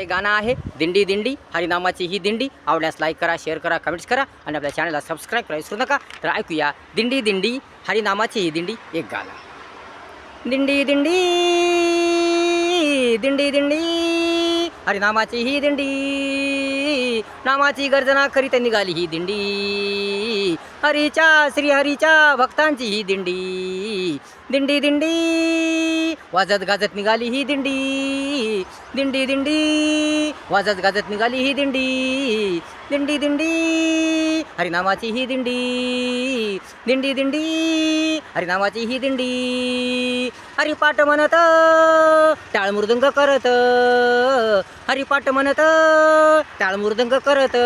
ते गाणं आहे. दिंडी दिंडी हरिनामाची ही दिंडी. आवडल्यास लाईक करा शेअर करा कमेंट्स करा आणि आपल्या चॅनलला सबस्क्राईब करा विसरू नका. तर ऐकूया. दिंडी दिंडी हरिनामाची ही दिंडी एक गाणं. दिंडी दिंडी दिंडी दिंडी हरिनामाची ही दिंडी. नामाची गर्जना करीत निघाली ही दिंडी. हरीच्या श्रीहरीच्या भक्तांची ही दिंडी. दिंडी दिंडी वाजत गाजत निघाली ही दिंडी. दिंडी दिंडी वाजत गाजत निघाली ही दिंडी. दिंडी दिंडी हरिनामाची ही दिंडी. दिंडी दिंडी हरिनामाची ही दिंडी. हरिपाठ म्हणत टाळ मृदंग करत. हरिपाठ म्हणत टाळ मृदंग करत.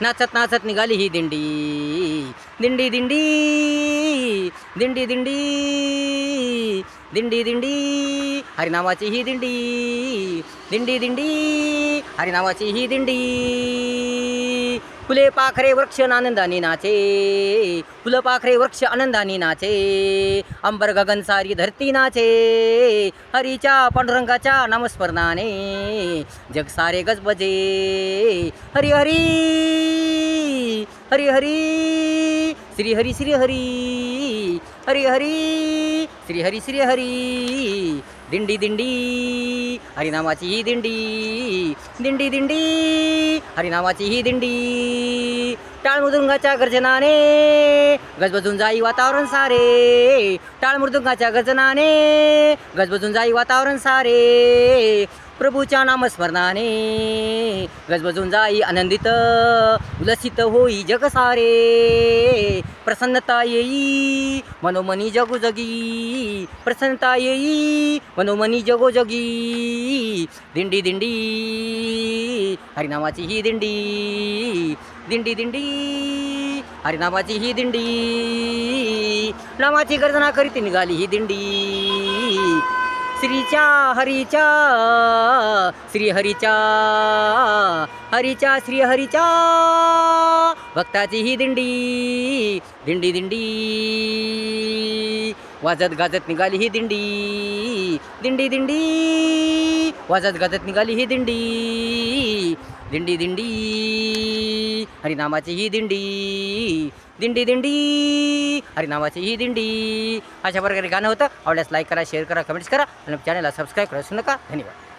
नाचत नाचत निघाली ही दिंडी. दिंडी दिंडी दिंडी दिंडी. दिंडी दिंडी हरिनामाची ही दिंडी. दिंडी दिंडी हरिनामाची ही दिंडी. फुले पाखरे वृक्ष आनंदाने नाचे. फुलं पाखरे वृक्ष आनंदाने नाचे. अंबर गगन सारी धरती नाचे. हरीच्या पांडुरंगाच्या नामस्मरणाने. जग सारे गजबजे. हरी हरी. हरी हरी. श्री हरी श्री हरी. हरी हरी. श्री हरी श्री हरी दिंडी दिंडी हरिनामाची ही दिंडी दिंडी दिंडी हरिनामाची ही दिंडी टाळमृदुंगाच्या गर्जनाने गजबजून जाई वातावरण सारे टाळमृदुंगाच्या गर्जनाने गजबजून जाई वातावरण सारे प्रभूच्या नामस्मरणाने. गजबजून जाई आनंदित उलसित होई जग सारे प्रसन्नता येई मनोमनी जगोजगी. प्रसन्नता येई मनोमनी जगोजगी. दिंडी दिंडी हरिनामाची ही दिंडी. दिंडी दिंडी हरिनामाची ही दिंडी. नामाची गर्जना करीत निघाली ही दिंडी. श्रीच्या हरीच्या श्रीहरीच्या हरीच्या श्रीहरीच्या भक्ताची ही दिंडी दिंडी दिंडी. वाजत गाजत निघाली ही दिंडी दिंडी दिंडी. वाजत गाजत निघाली ही दिंडी. दिंडी दिंडी. हरिनामाची ही दिंडी. दिंडी दिंडी. हरिनामाची ही दिंडी. अशा प्रकारे गाणं होतं. आवडल्यास लाईक करा शेअर करा कमेंट्स करा. आणि चॅनलला सबस्क्राईब करा नका. धन्यवाद.